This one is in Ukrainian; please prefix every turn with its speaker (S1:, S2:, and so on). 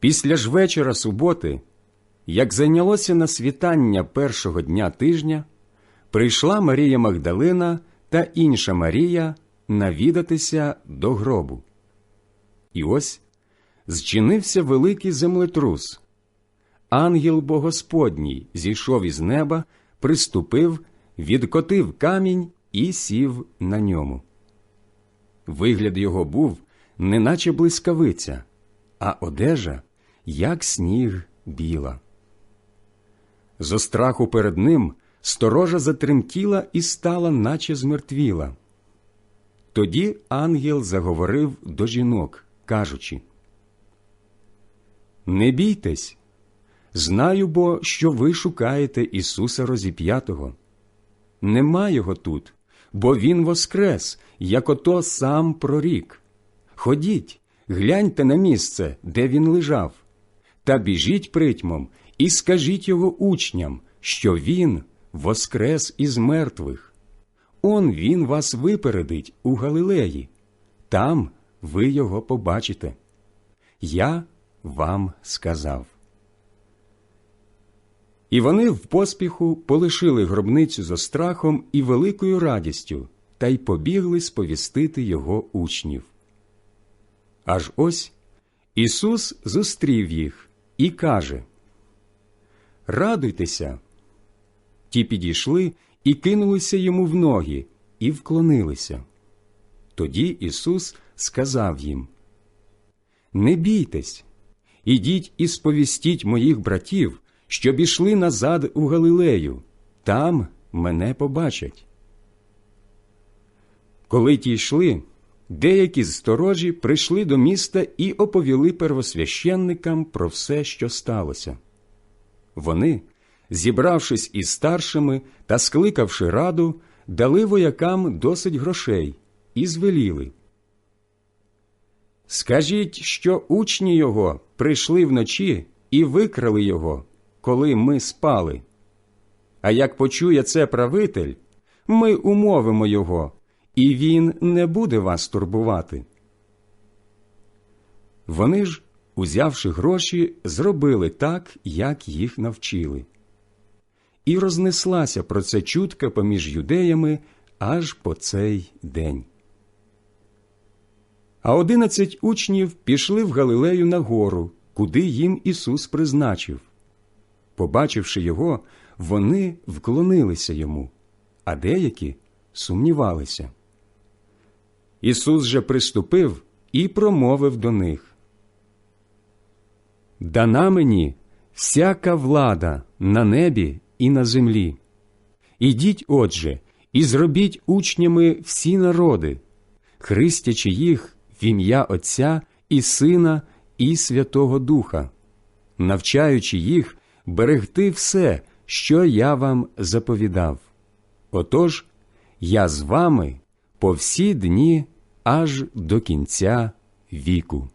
S1: Після ж вечора суботи, як зайнялося на світання першого дня тижня, прийшла Марія Магдалина та інша Марія навідатися до гробу. І ось зчинився великий землетрус. Ангел Богосподній зійшов із неба, приступив, відкотив камінь і сів на ньому. Вигляд його був, неначе блискавиця, а одежа, як сніг біла. Зо страху перед ним сторожа затремтіла і стала, наче змертвіла. Тоді ангел заговорив до жінок, кажучи Не бійтесь, знаю бо, що ви шукаєте Ісуса Розіп'ятого. Нема його тут, бо Він воскрес, як ото сам прорік. Ходіть, гляньте на місце, де він лежав, та біжіть притьмом і скажіть його учням, що він воскрес із мертвих. Он він вас випередить у Галилеї, там ви його побачите. Я вам сказав. І вони в поспіху полишили гробницю за страхом і великою радістю та й побігли сповістити його учнів. Аж ось Ісус зустрів їх і каже Радуйтеся. Ті підійшли і кинулися йому в ноги, і вклонилися. Тоді Ісус сказав їм Не бійтесь, ідіть і сповістіть моїх братів, щоб ішли назад у Галилею, там мене побачать. Коли ті йшли, деякі з сторожі прийшли до міста і оповіли первосвященникам про все, що сталося. Вони, зібравшись із старшими та скликавши раду, дали воякам досить грошей і звеліли. Скажіть, що учні його прийшли вночі і викрали його, коли ми спали. А як почує це правитель, ми умовимо його, і він не буде вас турбувати. Вони ж, узявши гроші, зробили так, як їх навчили. І рознеслася про це чутка поміж юдеями аж по цей день. А одинадцять учнів пішли в Галилею на гору, куди їм Ісус призначив. Побачивши його, вони вклонилися йому, а деякі сумнівалися. Ісус же приступив і промовив до них Дана мені всяка влада на небі і на землі. Ідіть, отже, і зробіть учнями всі народи, хрестячи їх в ім'я Отця і Сина і Святого Духа, навчаючи їх берегти все, що я вам заповідав. Отож, я з вами по всі дні аж до кінця віку.